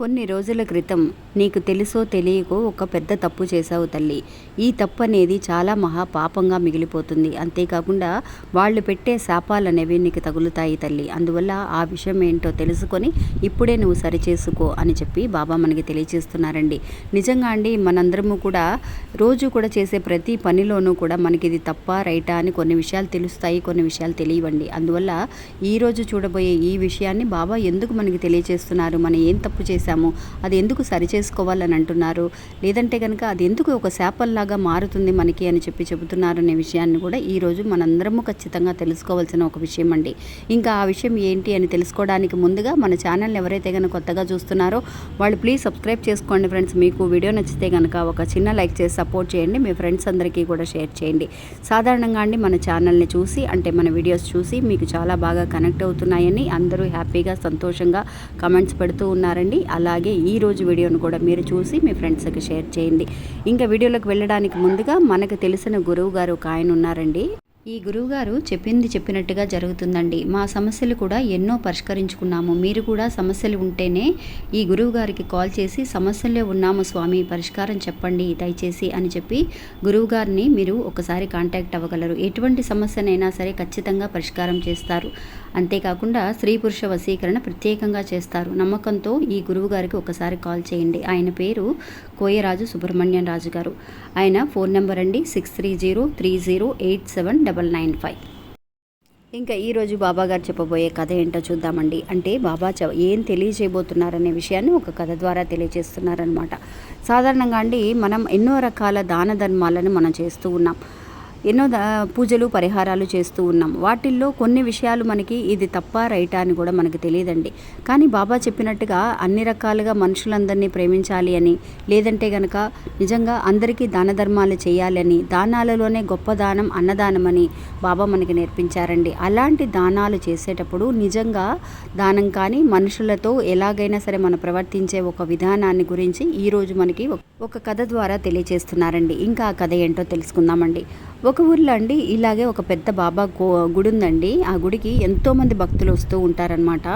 కొన్ని రోజుల క్రితం నీకు తెలుసో తెలియకో ఒక పెద్ద తప్పు చేశావు తల్లి. ఈ తప్పు అనేది చాలా మహా పాపంగా మిగిలిపోతుంది. అంతేకాకుండా వాళ్ళు పెట్టే శాపాలు అనేవి నీకు తగులుతాయి తల్లి. అందువల్ల ఆ విషయం ఏంటో తెలుసుకొని ఇప్పుడే నువ్వు సరిచేసుకో అని చెప్పి బాబా మనకి తెలియచేస్తున్నారండి. నిజంగా అండి మనందరము కూడా రోజు కూడా చేసే ప్రతి పనిలోనూ కూడా మనకి ఇది తప్ప రైటా అని కొన్ని విషయాలు తెలుస్తాయి కొన్ని విషయాలు తెలియవండి. అందువల్ల ఈ రోజు చూడబోయే ఈ విషయాన్ని బాబా ఎందుకు మనకి తెలియచేస్తున్నారు? మనం ఏం తప్పు చేశాము. అది ఎందుకు సరిచేసుకోవాలని అంటున్నారు? లేదంటే కనుక అది ఎందుకు ఒక శాపల్లాగా మారుతుంది మనకి అని చెప్పి చెబుతున్నారు అనే విషయాన్ని కూడా ఈ రోజు మనందరము ఖచ్చితంగా తెలుసుకోవాల్సిన ఒక విషయం అండి. ఇంకా ఆ విషయం ఏంటి అని తెలుసుకోవడానికి ముందుగా మన ఛానల్ని ఎవరైతే కనుక కొత్తగా చూస్తున్నారో వాళ్ళు ప్లీజ్ సబ్స్క్రైబ్ చేసుకోండి ఫ్రెండ్స్. మీకు వీడియో నచ్చితే కనుక ఒక చిన్న లైక్ చేసి సపోర్ట్ చేయండి. మీ ఫ్రెండ్స్ అందరికీ కూడా షేర్ చేయండి. సాధారణంగా అండి మన ఛానల్ని చూసి అంటే మన వీడియోస్ చూసి మీకు చాలా బాగా కనెక్ట్ అవుతున్నాయని అందరూ హ్యాపీగా సంతోషంగా కమెంట్స్ పెడుతూ ఉన్నారండి. అలాగే ఈ రోజు వీడియోను కూడా మీరు చూసి మీ ఫ్రెండ్స్కి షేర్ చేయండి. ఇంకా వీడియోలోకి వెళ్ళడానికి ముందుగా మనకు తెలిసిన గురువు గారు ఒక ఆయన ఉన్నారండి. ఈ గురువుగారు చెప్పింది చెప్పినట్టుగా జరుగుతుందండి. మా సమస్యలు కూడా ఎన్నో పరిష్కరించుకున్నాము. మీరు కూడా సమస్యలు ఉంటేనే ఈ గురువు గారికి కాల్ చేసి సమస్యల్లో ఉన్నాము స్వామి పరిష్కారం చెప్పండి దయచేసి అని చెప్పి గురువుగారిని మీరు ఒకసారి కాంటాక్ట్ అవ్వగలరు. ఎటువంటి సమస్యనైనా సరే ఖచ్చితంగా పరిష్కారం చేస్తారు. అంతేకాకుండా స్త్రీ పురుష వశీకరణ ప్రత్యేకంగా చేస్తారు. నమ్మకంతో ఈ గురువు గారికి ఒకసారి కాల్ చేయండి. ఆయన పేరు కోయరాజు సుబ్రహ్మణ్యం రాజు గారు. ఆయన ఫోన్ నెంబర్ అండి six three zero three zero eight seven double nine five. ఇంకా ఈరోజు బాబా గారు చెప్పబోయే కథ ఏంటో చూద్దామండి. అంటే బాబా చ ఏం తెలియజేయబోతున్నారనే విషయాన్ని ఒక కథ ద్వారా తెలియజేస్తున్నారనమాట సాధారణంగా అండి మనం ఎన్నో రకాల దాన ధర్మాలను మనం చేస్తూ ఉన్నాం. ఎన్నో దా పూజలు పరిహారాలు చేస్తూ ఉన్నాం. వాటిల్లో కొన్ని విషయాలు మనకి ఇది తప్ప రైటా అని కూడా మనకు తెలియదండి. కానీ బాబా చెప్పినట్టుగా అన్ని రకాలుగా మనుషులందరినీ ప్రేమించాలి అని లేదంటే గనక నిజంగా అందరికీ దాన ధర్మాలు చేయాలని దానాలలోనే గొప్ప దానం అన్నదానం అని బాబా మనకి నేర్పించారండి. అలాంటి దానాలు చేసేటప్పుడు నిజంగా దానం కానీ మనుషులతో ఎలాగైనా సరే మనం ప్రవర్తించే ఒక విధానాన్ని గురించి ఈరోజు మనకి ఒక- కథ ద్వారా తెలియజేస్తున్నారండి ఇంకా ఆ కథ ఏంటో తెలుసుకుందామండి. ఒక ఊర్లో అండి ఇలాగే ఒక పెద్ద బాబా గో గుడి ఉందండి ఆ గుడికి ఎంతోమంది భక్తులు వస్తూ ఉంటారనమాట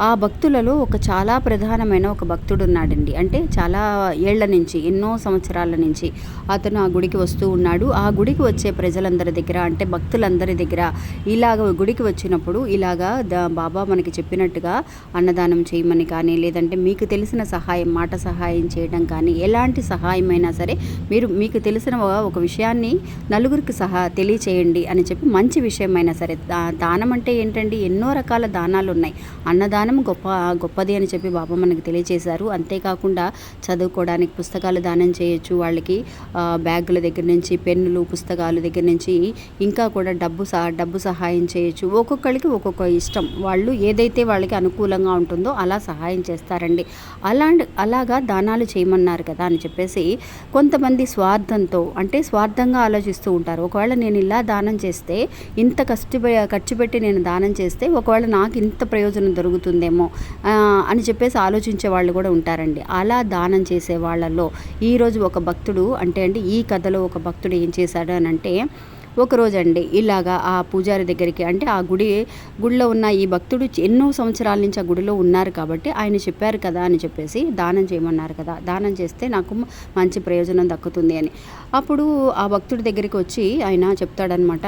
ఆ భక్తులలో ఒక చాలా ప్రధానమైన ఒక భక్తుడు ఉన్నాడండి అంటే చాలా ఏళ్ళ నుంచి ఎన్నో సంవత్సరాల నుంచి అతను ఆ గుడికి వస్తూ ఉన్నాడు. ఆ గుడికి వచ్చే ప్రజలందరి దగ్గర అంటే భక్తులందరి దగ్గర ఇలాగ గుడికి వచ్చినప్పుడు ఇలాగా బాబా మనకి చెప్పినట్టుగా అన్నదానం చేయమని కానీ లేదంటే మీకు తెలిసిన సహాయం మాట సహాయం చేయడం కానీ ఎలాంటి సహాయమైనా సరే మీరు మీకు తెలిసిన ఒక- విషయాన్ని నలుగురికి సహా తెలియచేయండి అని చెప్పి మంచి విషయమైనా సరే. దానం అంటే ఏంటండి? ఎన్నో రకాల దానాలు ఉన్నాయి అన్నదానం గొప్ప గొప్పది అని చెప్పి బాబా మనకు తెలియచేశారు. అంతేకాకుండా చదువుకోవడానికి పుస్తకాలు దానం చేయొచ్చు. వాళ్ళకి బ్యాగుల దగ్గర నుంచి పెన్నులు పుస్తకాలు దగ్గర నుంచి ఇంకా కూడా డబ్బు సహా డబ్బు సహాయం చేయొచ్చు. ఒక్కొక్కరికి ఒక్కొక్క ఇష్టం. వాళ్ళు ఏదైతే వాళ్ళకి అనుకూలంగా ఉంటుందో అలా సహాయం చేస్తారండి. అలాంటి అలాగా దానాలు చేయమన్నారు కదా అని చెప్పి చెప్పేసి కొంతమంది స్వార్థంతో అంటే స్వార్థంగా ఆలోచిస్తూ ఉంటారు. ఒకవేళ నేను ఇలా దానం చేస్తే ఇంత కష్టప ఖర్చు పెట్టి నేను దానం చేస్తే ఒకవేళ నాకు ఇంత ప్రయోజనం దొరుకుతుందేమో అని చెప్పేసి ఆలోచించే వాళ్ళు కూడా ఉంటారండి. అలా దానం చేసే వాళ్ళల్లో ఈరోజు ఒక భక్తుడు అంటే అండి ఈ కథలో ఒక భక్తుడు ఏం చేశాడు అని అంటే ఒకరోజు అండి ఇలాగా ఆ పూజారి దగ్గరికి అంటే ఆ గుడి గుడిలో ఉన్న ఈ భక్తుడు ఎన్నో సంవత్సరాల నుంచి ఆ గుడిలో ఉన్నారు కాబట్టి ఆయన చెప్పారు కదా అని చెప్పేసి దానం చేయమన్నారు కదా దానం చేస్తే నాకు మంచి ప్రయోజనం దక్కుతుంది అని. అప్పుడు ఆ భక్తుడి దగ్గరికి వచ్చి ఆయన చెప్తాడనమాట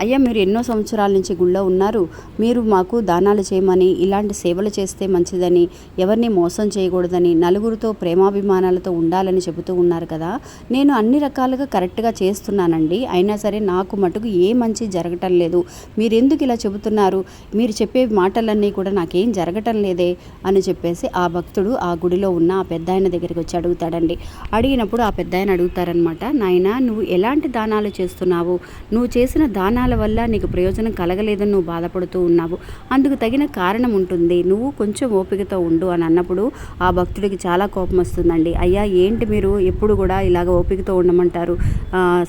అయ్యా మీరు ఎన్నో సంవత్సరాల నుంచి గుళ్ళో ఉన్నారు మీరు మాకు దానాలు చేయమని ఇలాంటి సేవలు చేస్తే మంచిదని ఎవరిని మోసం చేయకూడదని నలుగురితో ప్రేమాభిమానాలతో ఉండాలని చెబుతూ ఉన్నారు కదా నేను అన్ని రకాలుగా కరెక్ట్గా చేస్తున్నానండి ఆయన అయినా సరే నాకు మటుకు ఏ మంచి జరగటం లేదు. మీరు ఎందుకు ఇలా చెబుతున్నారు? మీరు చెప్పే మాటలన్నీ కూడా నాకేం జరగటం లేదే అని చెప్పేసి ఆ భక్తుడు ఆ గుడిలో ఉన్న ఆ పెద్ద ఆయన దగ్గరికి వచ్చి అడుగుతాడండి. అడిగినప్పుడు ఆ పెద్ద ఆయన అడుగుతారనమాట నాయన నువ్వు ఎలాంటి దానాలు చేస్తున్నావు? నువ్వు చేసిన దానాల వల్ల నీకు ప్రయోజనం కలగలేదని నువ్వు బాధపడుతూ ఉన్నావు. అందుకు తగిన కారణం ఉంటుంది. నువ్వు కొంచెం ఓపికతో ఉండు అని అన్నప్పుడు ఆ భక్తుడికి చాలా కోపం వస్తుందండి. అయ్యా ఏంటి మీరు ఎప్పుడు కూడా ఇలాగ ఓపికతో ఉండమంటారు?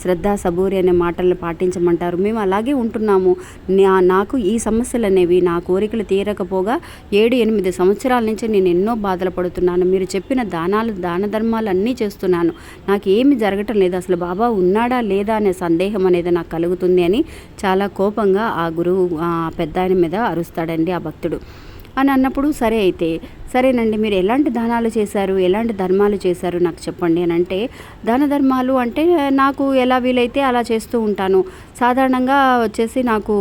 శ్రద్ధ సబూరి అనే మాటలను పాటించమంటారు. మేము అలాగే ఉంటున్నాము. నా నాకు ఈ సమస్యలు అనేవి నా కోరికలు తీరకపోగా ఏడు ఎనిమిది సంవత్సరాల నుంచి నేను ఎన్నో బాధలు పడుతున్నాను. మీరు చెప్పిన దానాలు దాన ధర్మాలు అన్నీ చేస్తున్నాను. నాకు ఏమి జరగటం లేదు. అసలు బాబా ఉన్నాడా లేదా అనే సందేహం అనేది నాకు కలుగుతుంది అని చాలా కోపంగా ఆ గురువు ఆ పెద్ద ఆయన మీద అరుస్తాడండి ఆ భక్తుడు. అని అన్నప్పుడు సరే అయితే సరేనండి మీరు ఎలాంటి దానాలు చేశారు ఎలాంటి ధర్మాలు చేశారు నాకు చెప్పండి అని అంటే దాన ధర్మాలు అంటే నాకు ఎలా వీలైతే అలా చేస్తూ ఉంటాను. సాధారణంగా వచ్చేసి నాకు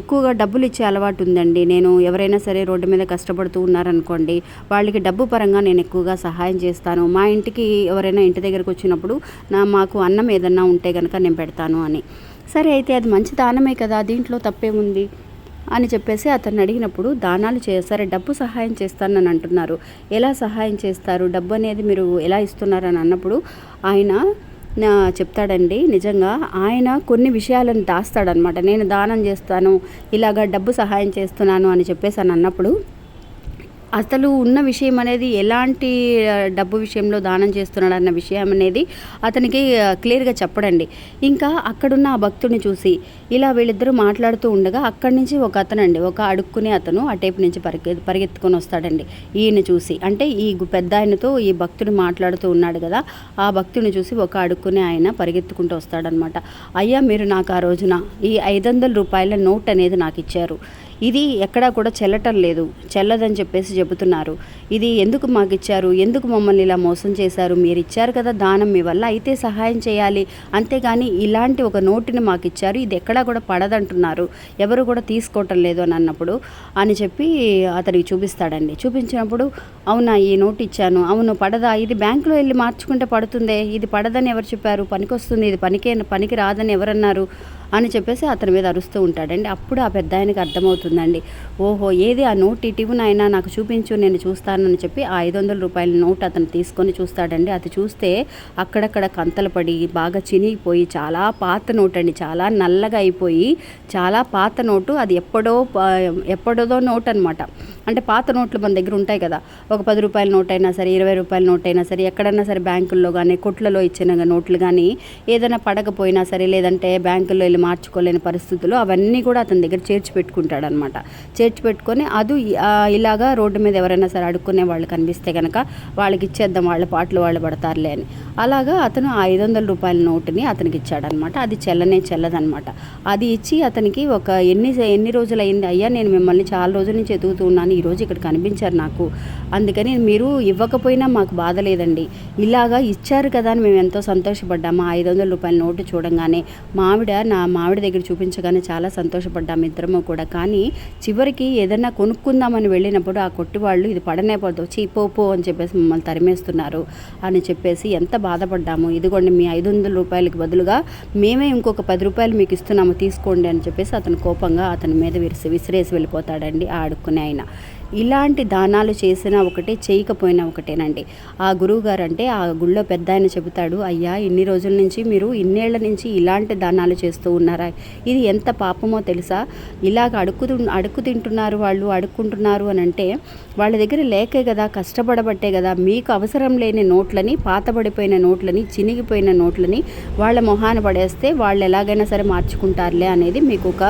ఎక్కువగా డబ్బులు ఇచ్చే అలవాటు ఉందండి. నేను ఎవరైనా సరే రోడ్డు మీద కష్టపడుతూ ఉన్నారనుకోండి వాళ్ళకి డబ్బు పరంగా నేను ఎక్కువగా సహాయం చేస్తాను. మా ఇంటికి ఎవరైనా ఇంటి దగ్గరకు వచ్చినప్పుడు నా మాకు అన్నం ఏదన్నా ఉంటే కనుక నేను పెడతాను అని. సరే అయితే అది మంచి దానమే కదా దీంట్లో తప్పేముంది? అని చెప్పేసి అతన్ని అడిగినప్పుడు దానాలు చేస్తారు డబ్బు సహాయం చేస్తానని అంటున్నారు. ఎలా సహాయం చేస్తారు? డబ్బు అనేది మీరు ఎలా ఇస్తున్నారని అన్నప్పుడు ఆయన చెప్తాడండి. నిజంగా ఆయన కొన్ని విషయాలను దాస్తాడనమాట. నేను దానం చేస్తాను ఇలాగా డబ్బు సహాయం చేస్తున్నాను అని చెప్పేసి అని అన్నప్పుడు అసలు ఉన్న విషయం అనేది ఎలాంటి డబ్బు విషయంలో దానం చేస్తున్నాడు అన్న విషయం అనేది అతనికి క్లియర్గా చెప్పడండి. ఇంకా అక్కడున్న ఆ భక్తుడిని చూసి ఇలా వీళ్ళిద్దరూ మాట్లాడుతూ ఉండగా అక్కడి నుంచి ఒక అతనండి ఒక అడుక్కునే అతను అటేపు నుంచి పరిగె పరిగెత్తుకొని వస్తాడండి. ఈయన చూసి అంటే ఈ పెద్ద ఆయనతో ఈ భక్తుడు మాట్లాడుతూ ఉన్నాడు కదా ఆ భక్తుడిని చూసి ఒక అడుక్కునే ఆయన పరిగెత్తుకుంటూ వస్తాడనమాట అయ్యా మీరు నాకు ఆ రోజున ఈ ఐదు వందల రూపాయల నోట్ అనేది నాకు ఇచ్చారు. ఇది ఎక్కడా కూడా చెల్లటం లేదు. చెల్లదని చెప్పేసి చెబుతున్నారు. ఇది ఎందుకు మాకు ఇచ్చారు ఎందుకు మమ్మల్ని ఇలా మోసం చేశారు? మీరు ఇచ్చారు కదా దానం మీ వల్ల అయితే సహాయం చేయాలి. అంతేగాని ఇలాంటి ఒక నోటుని మాకు ఇచ్చారు ఇది ఎక్కడా కూడా పడదంటున్నారు. ఎవరు కూడా తీసుకోవటం లేదు అని అన్నప్పుడు అని చెప్పి అతనికి చూపిస్తాడండి. చూపించినప్పుడు అవునా ఈ నోటు ఇచ్చాను అవును పడదా? ఇది బ్యాంకులో వెళ్ళి మార్చుకుంటే పడుతుందే. ఇది పడదని ఎవరు చెప్పారు? పనికొస్తుంది. ఇది పనికే పనికి రాదని ఎవరన్నారు? అని చెప్పేసి అతని మీద అరుస్తూ ఉంటాడండి. అప్పుడు ఆ పెద్ద ఆయనకి అర్థమవుతుందండి. ఓహో ఏది ఆ నోట్ ఇటీవు నాకు చూపించు నేను చూస్తానని చెప్పి ఆ ఐదు వందల రూపాయల నోట్ అతను తీసుకొని చూస్తాడండి. అది చూస్తే అక్కడక్కడ కంతలు పడి బాగా చినిగిపోయి చాలా పాత నోట్ అండి. చాలా నల్లగా అయిపోయి చాలా పాత నోటు. అది ఎప్పుడో ప- నోట్ అనమాట అంటే పాత నోట్లు మన దగ్గర ఉంటాయి కదా. ఒక పది రూపాయల నోట్ అయినా సరే ఇరవై రూపాయల నోట్ అయినా సరే ఎక్కడైనా సరే బ్యాంకుల్లో కానీ కొట్లలో ఇచ్చిన నోట్లు కానీ ఏదైనా పడకపోయినా సరే లేదంటే బ్యాంకుల్లో వెళ్ళి మార్చుకోలేని పరిస్థితులు అవన్నీ కూడా అతని దగ్గర చేర్చి పెట్టుకుంటాడు అనమాట చేర్చి పెట్టుకొని అది ఇలాగా రోడ్డు మీద ఎవరైనా సరే అడుక్కునే వాళ్ళు కనిపిస్తే కనుక వాళ్ళకి ఇచ్చేద్దాం వాళ్ళ పాటలు వాళ్ళు పడతారులే అని. అలాగా అతను ఆ ఐదు వందల రూపాయల నోటుని అతనికి ఇచ్చాడనమాట. అది చెల్లనే చెల్లదనమాట. అది ఇచ్చి అతనికి ఒక ఎన్ని ఎన్ని రోజులు అయింది అయ్యా నేను మిమ్మల్ని చాలా రోజుల నుంచి ఎదుగుతూ ఉన్నాను ఈరోజు ఇక్కడ కనిపించారు నాకు. అందుకని మీరు ఇవ్వకపోయినా మాకు బాధ లేదండి. ఇలాగా ఇచ్చారు కదా అని మేము ఎంతో సంతోషపడ్డాము ఆ ఐదు వందల రూపాయల నోటు చూడంగానే మావిడ నా మావిడ దగ్గర చూపించగానే చాలా సంతోషపడ్డాము ఇద్దరము కూడా. కానీ చివరికి ఏదైనా కొనుక్కుందామని వెళ్ళినప్పుడు ఆ కొట్టి వాళ్ళు ఇది పడనే పడదు వచ్చి పో అని చెప్పేసి మమ్మల్ని తరిమేస్తున్నారు అని చెప్పేసి ఎంత బాధపడ్డాము. ఇదిగోండి మీ ఐదు వందల రూపాయలకి బదులుగా మేమే ఇంకొక పది రూపాయలు మీకు ఇస్తున్నాము తీసుకోండి అని చెప్పేసి అతను కోపంగా అతని మీద విరిసి విసిరేసి వెళ్ళిపోతాడండి ఆ ఆయన. ఇలాంటి దానాలు చేసినా ఒకటే చేయకపోయినా ఒకటేనండి. ఆ గురువుగారు అంటే ఆ గుళ్ళో పెద్ద ఆయన చెబుతాడు అయ్యా ఇన్ని రోజుల నుంచి మీరు ఇన్నేళ్ళ నుంచి ఇలాంటి దానాలు చేస్తూ ఉన్నారా? ఇది ఎంత పాపమో తెలుసా? ఇలాగ అడుక్కు అడుక్కు తింటున్నారు వాళ్ళు అడుక్కుంటున్నారు అని అంటే వాళ్ళ దగ్గర లేకే కదా కష్టపడబట్టే కదా మీకు అవసరం లేని నోట్లని పాతబడిపోయిన నోట్లని చినిగిపోయిన నోట్లని వాళ్ళ మొహాన పడేస్తే వాళ్ళు ఎలాగైనా సరే మార్చుకుంటారులే అనేది మీకు ఒక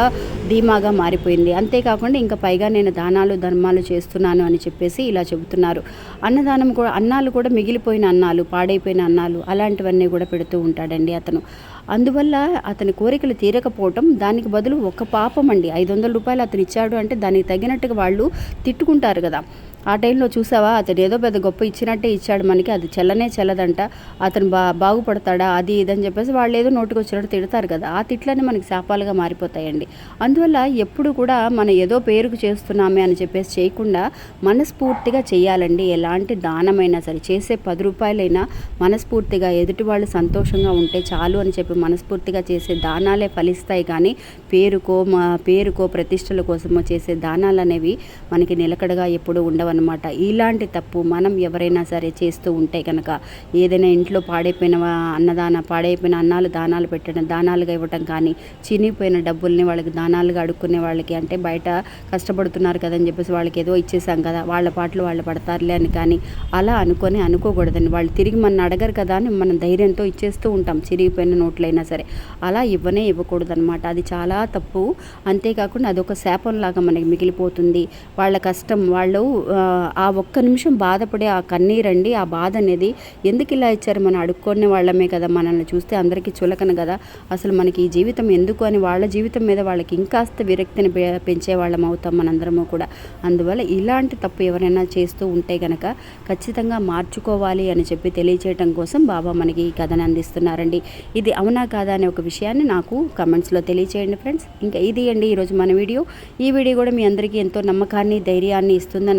ధీమాగా మారిపోయింది. అంతేకాకుండా ఇంకా పైగా నేను దానాలు ధర్మాలు చేస్తున్నాను అని చెప్పేసి ఇలా చెబుతున్నారు. అన్నదానం కూడా అన్నాలు కూడా మిగిలిపోయిన అన్నాలు పాడైపోయిన అన్నాలు అలాంటివన్నీ కూడా పెడుతూ ఉంటాడండి అతను. అందువల్ల అతని కోరికలు తీరకపోవటం దానికి బదులు ఒక పాపం అండి. ఐదు వందల రూపాయలు అతను ఇచ్చాడు అంటే దానికి తగినట్టుగా వాళ్ళు తిట్టుకుంటారు కదా. ఆ టైంలో చూసావా? అతను ఏదో పెద్ద గొప్ప ఇచ్చినట్టే ఇచ్చాడు మనకి. అది చెల్లనే చెల్లదంట. అతను బా బాగుపడతాడా? అది ఇదని చెప్పేసి వాళ్ళు ఏదో నోటికి వచ్చినట్టు తిడతారు కదా. ఆ తిట్లన్నీ మనకి శాపాలుగా మారిపోతాయండి. అందువల్ల ఎప్పుడు కూడా మనం ఏదో పేరుకు చేస్తున్నామే అని చెప్పేసి చేయకుండా మనస్ఫూర్తిగా చేయాలండి. ఎలాంటి దానమైనా సరే చేసే పది రూపాయలైనా మనస్ఫూర్తిగా ఎదుటి వాళ్ళు సంతోషంగా ఉంటే చాలు అని చెప్పి మనస్ఫూర్తిగా చేసే దానాలే ఫలిస్తాయి. కానీ పేరుకో మా పేరుకో ప్రతిష్టల కోసమో చేసే దానాలు అనేవి మనకి నిలకడగా ఎప్పుడు ఉండవని అనమాట ఇలాంటి తప్పు మనం ఎవరైనా సరే చేస్తూ ఉంటే కనుక ఏదైనా ఇంట్లో పాడైపోయిన అన్నదాన పాడైపోయిన అన్నాలు దానాలు పెట్టడం దానాలుగా ఇవ్వటం కానీ చినిగిపోయిన డబ్బుల్ని వాళ్ళకి దానాలుగా అడుక్కునే వాళ్ళకి అంటే బయట కష్టపడుతున్నారు కదని చెప్పేసి వాళ్ళకి ఏదో ఇచ్చేసాం కదా వాళ్ళ పాటలు వాళ్ళు పడతారులే అని కానీ అలా అనుకొని అనుకోకూడదని వాళ్ళు తిరిగి మన అడగరు కదా అని మనం ధైర్యంతో ఇచ్చేస్తూ ఉంటాం చిరిగిపోయిన నోట్లైనా సరే. అలా ఇవ్వనే ఇవ్వకూడదు అనమాట అది చాలా తప్పు. అంతేకాకుండా అదొక శాపంలాగా మనకి మిగిలిపోతుంది. వాళ్ళ కష్టం వాళ్ళు ఆ, ఒక్క నిమిషం బాధపడే ఆ కన్నీరండి ఆ బాధ అనేది ఎందుకు ఇలా ఇచ్చారు మనం అడుక్కునే వాళ్ళమే కదా మనల్ని చూస్తే అందరికీ చులకన కదా? అసలు మనకి ఈ జీవితం ఎందుకు అని వాళ్ళ జీవితం మీద వాళ్ళకి ఇంకాస్త విరక్తిని పె- పెంచే వాళ్ళం అవుతాం మనందరము కూడా. అందువల్ల ఇలాంటి తప్పు ఎవరైనా చేస్తూ ఉంటే కనుక ఖచ్చితంగా మార్చుకోవాలి అని చెప్పి తెలియచేయటం కోసం బాబా మనకి ఈ కథను అందిస్తున్నారండి. ఇది అవునా కాదా అనే ఒక విషయాన్ని నాకు కమెంట్స్లో తెలియచేయండి ఫ్రెండ్స్. ఇంకా ఇది అండి ఈరోజు మన వీడియో. ఈ వీడియో కూడా మీ అందరికీ ఎంతో నమ్మకాన్ని ధైర్యాన్ని ఇస్తుందని